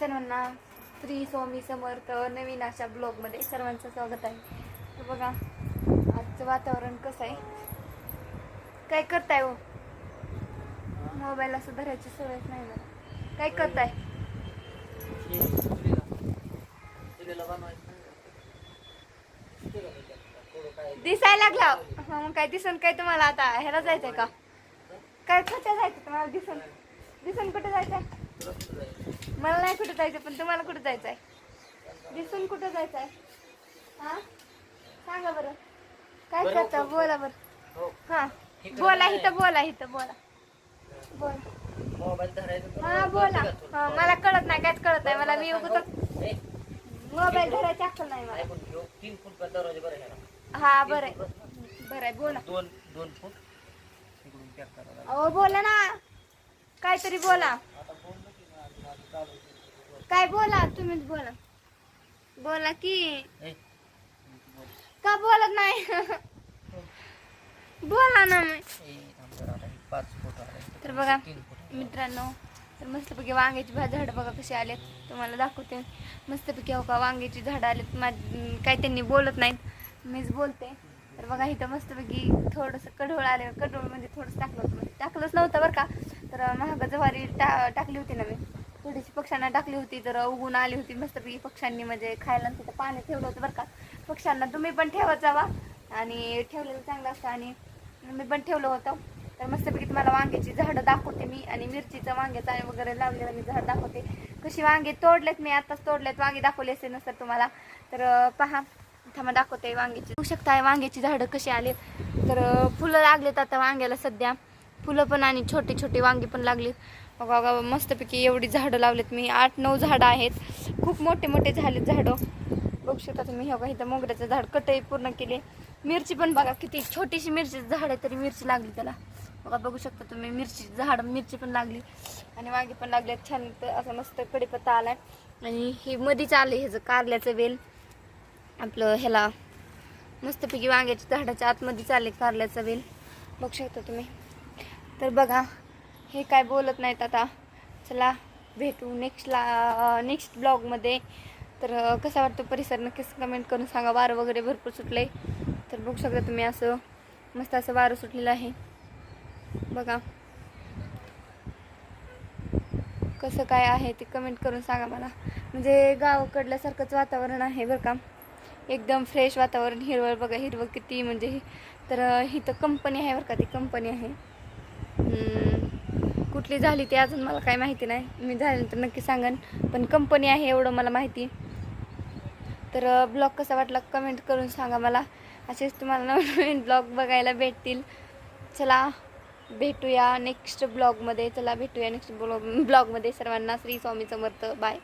सर्वांना श्री स्वामी समर्थ नवीन अशा ब्लॉगमध्ये सर्वांचं स्वागत आहे. तर बघा आजचं वातावरण कसं आहे? काय करताय हो? मोबाईल असं धरायची सवयच नाही मला काय करताय? दिसायला लागला. हा, मग काय दिसन काय तुम्हाला आता? ह्याला जायचंय का? काय कुठे जायचं तुम्हाला दिसन दिसून कुठे जायचंय? मला नाही कुठे जायचं पण तुम्हाला कुठे जायचंय? दिसून कुठे जायचंय? हा? सांगा बरं. काय करता. बोला बरं. हो. हा. बोला. इथं बोला इथं बोला. बोला. हा बोला. हा मला कळत नाही काहीच कळत नाही. मला मी उगत मोबाईल धरायची अक्कल नाही मला. हा बरं आहे. बरं आहे बोला. दोन दोन फूट. बोला ना. काहीतरी बोला आता बोललो की माझं माझं चालू आहे. काय बोला तुम्हीच बोला. बोला की. का बोलत नाही? बोला ना मी तर बघा मित्रांनो तर मस्तपैकी वांग्याची भाजी झाडं बघा कशी आलेत. तुम्हाला दाखवते. मस्तपैकी हो का वांग्याची झाडं आलेत. काही त्यांनी बोलत नाहीत. मीच बोलते. तर बघा इथं मस्तपैकी थोडंसं कडोळ आले. कडोळ म्हणजे थोडंसं टाकलं होतं. म्हणजे टाकलंच नव्हतं बरं का. तर महाग ज्वारी टा टाकली होती ना मी. थोडीशी पक्ष्यांना टाकली होती तर उगून आली होती मस्तपैकी पक्ष्यांनी. म्हणजे खायला तिथं पाणी ठेवलं होतं बरं का. पक्ष्यांना तुम्ही पण ठेवत जावा. आणि ठेवलेलं चांगलं असतं आणि मी पण ठेवलं होतं. तर मस्तपैकी तुम्हाला वांग्याची झाडं दाखवते मी आणि मिरचीचं वांग्याचं आणि वगैरे लावलेलं मी झाड दाखवते. कशी वांगे तोडलेत मी आताच तोडलेत. वांगे दाखवले असेल नसतात तुम्हाला. तर पहा. थांबा दाखवते वांग्याची. होऊ शकता वांग्याची झाडं कशी आलीत तर फुलं लागलेत आता वांग्याला सध्या. फुलं पण आणि छोटे छोटे वांगे पण लागले बघा बघा मस्तपैकी एवढी झाडं लावलेत मी. आठ नऊ झाडं आहेत. खूप मोठे मोठे झालेत झाडं. बघू शकता तुम्ही हे बघा इथं मोगऱ्याचं झाड कटई पूर्ण केले. मिरची पण बघा किती छोटीशी मिरची झाड आहे तरी मिरची लागली त्याला. बघा बघू शकता तुम्ही मिरची झाड मिरची पण लागली. आणि वांगी पण लागले छान असं मस्त कडीपत्ता आलाय. आणि हे मधीच आले ह्याचं कारल्याचं वेल. आपलं ह्याला मस्तपैकी वांग्याच्या झाडाच्या आतमध्येच आले कारल्याचं वेल. बघू शकता तुम्ही. तर बघा हे काय बोलत नाहीत आता. चला भेटू नेक्स्टला नेक्स्ट ब्लॉगमध्ये तर कसा वाटतो परिसर? नक्कीच कमेंट करून सांगा. वारं वगैरे भरपूर सुटलं आहे तर बघू शकता तुम्ही असं मस्त असं वारं सुटलेलं आहे. बघा. कसं काय आहे ते कमेंट करून सांगा मला. म्हणजे गावाकडल्यासारखंच वातावरण आहे बरं का. एकदम फ्रेश वातावरण हिरवळ बघा हिरवळ किती म्हणजे. तर ही तर कंपनी आहे बरं का ती कंपनी आहे. कुठली झाली ती अजून मला काही माहिती नाही. मी झाल्यानंतर नक्की सांगन. पण कंपनी आहे एवढं मला माहिती. तर ब्लॉग कसा वाटला कमेंट करून सांगा मला. असेच तुम्हाला नवीन ब्लॉग बघायला भेटतील. चला भेटूया नेक्स्ट ब्लॉगमध्ये चला भेटूया नेक्स्ट ब्लॉग ब्लॉगमध्ये सर्वांना श्री स्वामी समर्थ. बाय